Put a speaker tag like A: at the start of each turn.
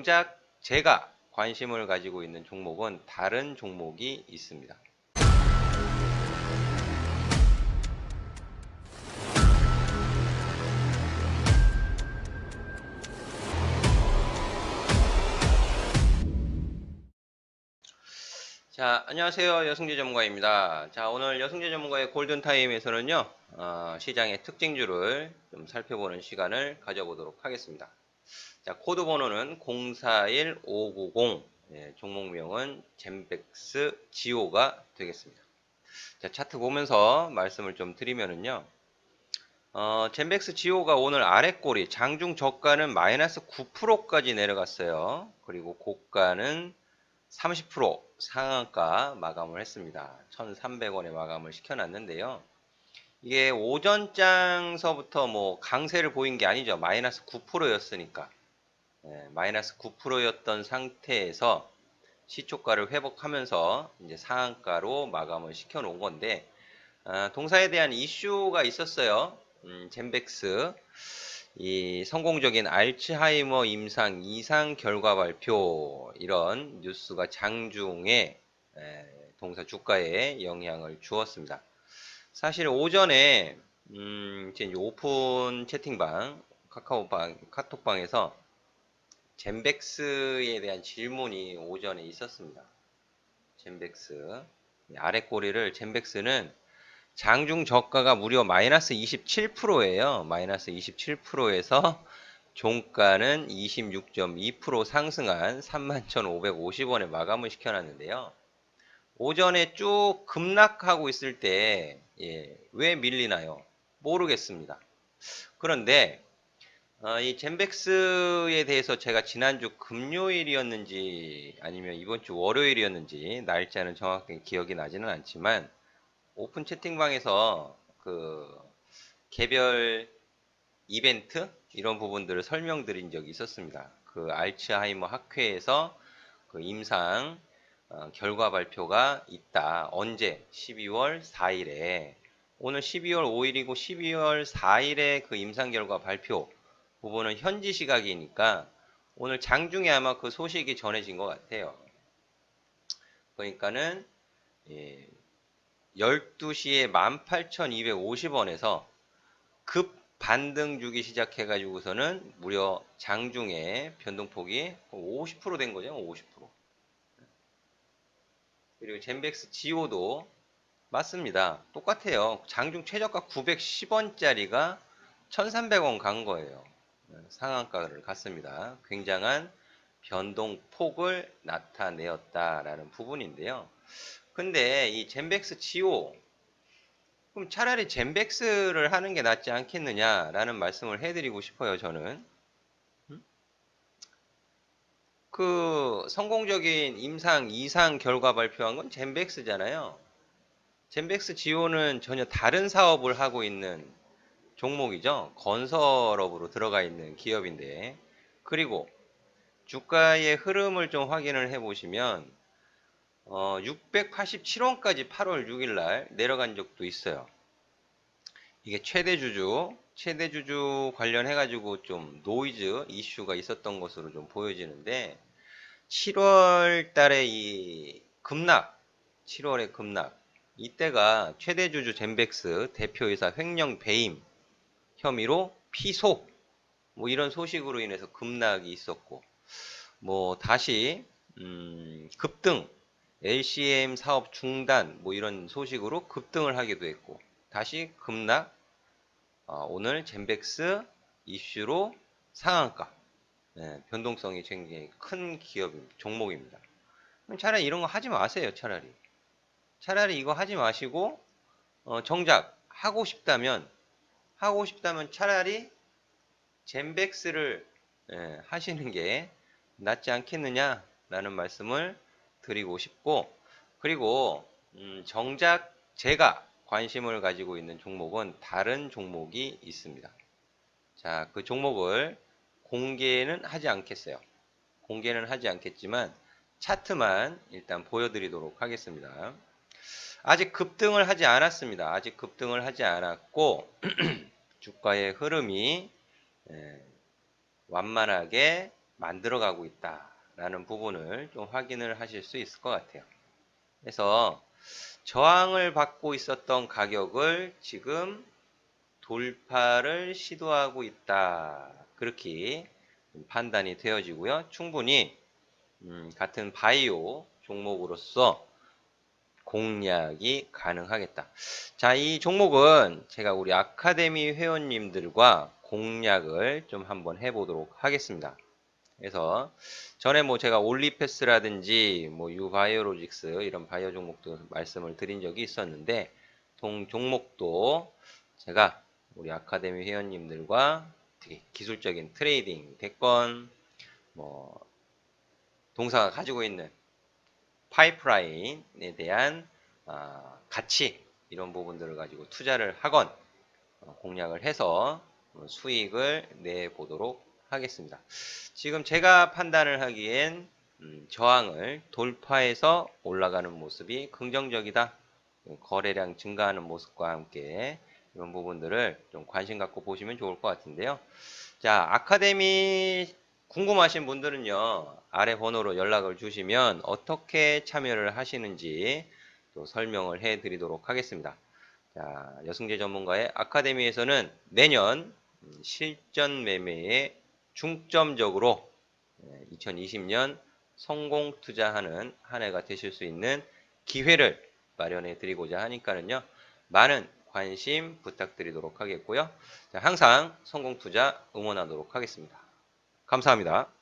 A: 정작 제가 관심을 가지고 있는 종목은 다른 종목이 있습니다. 자, 안녕하세요. 여승재 전문가입니다. 자, 오늘 여승재 전문가의 골든타임에서는요, 어, 시장의 특징주를 좀 살펴보는 시간을 가져보도록 하겠습니다. 자, 코드 번호는 041590, 예, 종목명은 젠백스 지오가 되겠습니다. 자, 차트 보면서 말씀을 좀 드리면은요, 어, 젠백스 지오가 오늘 아래 꼬리, 장중 저가는 마이너스 9%까지 내려갔어요. 그리고 고가는 30% 상한가 마감을 했습니다. 1,300원에 마감을 시켜놨는데요. 이게 오전장서부터 뭐 강세를 보인 게 아니죠. 마이너스 9%였으니까. 네, 마이너스 9%였던 상태에서 시초가를 회복하면서 이제 상한가로 마감을 시켜 놓은 건데, 아, 동사에 대한 이슈가 있었어요. 음, 젠백스. 이 성공적인 알츠하이머 임상 이상 결과 발표 이런 뉴스가 장중에 동사 주가에 영향을 주었습니다. 사실 오전에 음 이제 오픈 채팅방 카카오방 카톡방에서 젠백스에 대한 질문이 오전에 있었습니다. 젠백스 아래 꼬리를 젠백스는 장중 저가가 무려 마이너스 27%예요. 마이너스 27%에서 종가는 26.2% 상승한 31,550원에 마감을 시켜놨는데요. 오전에 쭉 급락하고 있을 때, 예, 왜 밀리나요? 모르겠습니다. 그런데, 어, 이 젠백스에 대해서 제가 지난주 금요일이었는지 아니면 이번 주 월요일이었는지 날짜는 정확하게 기억이 나지는 않지만 오픈 채팅방에서 그 개별 이벤트 이런 부분들을 설명드린 적이 있었습니다. 그 알츠하이머 학회에서 그 임상 어, 결과 발표가 있다. 언제? 12월 4일에 오늘 12월 5일이고 12월 4일에 그 임상 결과 발표 부분은 현지 시각이니까 오늘 장중에 아마 그 소식이 전해진 것 같아요. 그러니까는 예, 12시에 18,250원에서 급 반등 주기 시작해가지고서는 무려 장중에 변동폭이 50%된 거죠. 50%. 그리고 젠백스 지오도 맞습니다. 똑같아요. 장중 최저가 910원짜리가 1,300원 간 거예요. 상한가를 갔습니다. 굉장한 변동폭을 나타내었다라는 부분인데요. 근데 이 젠백스 지오 그럼 차라리 젠백스를 하는 게 낫지 않겠느냐라는 말씀을 해드리고 싶어요. 저는 그 성공적인 임상 이상 결과 발표한 건 젠백스잖아요. 젠백스 지오는 전혀 다른 사업을 하고 있는 종목이죠. 건설업으로 들어가 있는 기업인데 그리고 주가의 흐름을 좀 확인을 해 보시면 어, 687원까지 8월 6일 날 내려간 적도 있어요. 이게 최대 주주, 최대 주주 관련해 가지고 좀 노이즈 이슈가 있었던 것으로 좀 보여지는데 7월 달에 이 급락, 7월에 급락. 이때가 최대 주주 젠백스 대표이사 횡령 배임 혐의로 피소. 뭐 이런 소식으로 인해서 급락이 있었고 뭐 다시 음, 급등 LCM 사업 중단 뭐 이런 소식으로 급등을 하기도 했고 다시 급락. 어, 오늘 젠백스 이슈로 상한가 네, 변동성이 굉장히 큰 기업 종목입니다. 차라리 이런 거 하지 마세요. 차라리 차라리 이거 하지 마시고 어, 정작 하고 싶다면 하고 싶다면 차라리 젠백스를 예, 하시는 게 낫지 않겠느냐라는 말씀을 드리고 싶고 그리고 음, 정작 제가 관심을 가지고 있는 종목은 다른 종목이 있습니다. 자, 그 종목을 공개는 하지 않겠어요. 공개는 하지 않겠지만 차트만 일단 보여드리도록 하겠습니다. 아직 급등을 하지 않았습니다. 아직 급등을 하지 않았고 주가의 흐름이 완만하게 만들어가고 있다라는 부분을 좀 확인을 하실 수 있을 것 같아요. 그래서 저항을 받고 있었던 가격을 지금 돌파를 시도하고 있다. 그렇게 판단이 되어지고요. 충분히 음, 같은 바이오 종목으로서 공략이 가능하겠다. 자, 이 종목은 제가 우리 아카데미 회원님들과 공략을 좀 한번 해보도록 하겠습니다. 그래서 전에 뭐 제가 올리패스라든지 뭐 유바이오로직스 이런 바이오 종목도 말씀을 드린 적이 있었는데 동 종목도 제가 우리 아카데미 회원님들과 되게 기술적인 트레이딩 됐건 뭐 동사가 가지고 있는 파이프라인에 대한 아, 가치 이런 부분들을 가지고 투자를 하건 어, 공략을 해서 어, 수익을 내 보도록 하겠습니다. 지금 제가 판단을 하기엔 음, 저항을 돌파해서 올라가는 모습이 긍정적이다. 거래량 증가하는 모습과 함께 이런 부분들을 좀 관심 갖고 보시면 좋을 것 같은데요. 자, 아카데미 궁금하신 분들은요, 아래 번호로 연락을 주시면 어떻게 참여를 하시는지 또 설명을 해 드리도록 하겠습니다. 자, 여승재 전문가의 아카데미에서는 매년 실전 매매에 중점적으로 2020년 성공 투자하는 한 해가 되실 수 있는 기회를 마련해 드리고자 하니까는요, 많은 관심 부탁드리도록 하겠고요. 자, 항상 성공 투자 응원하도록 하겠습니다. 감사합니다.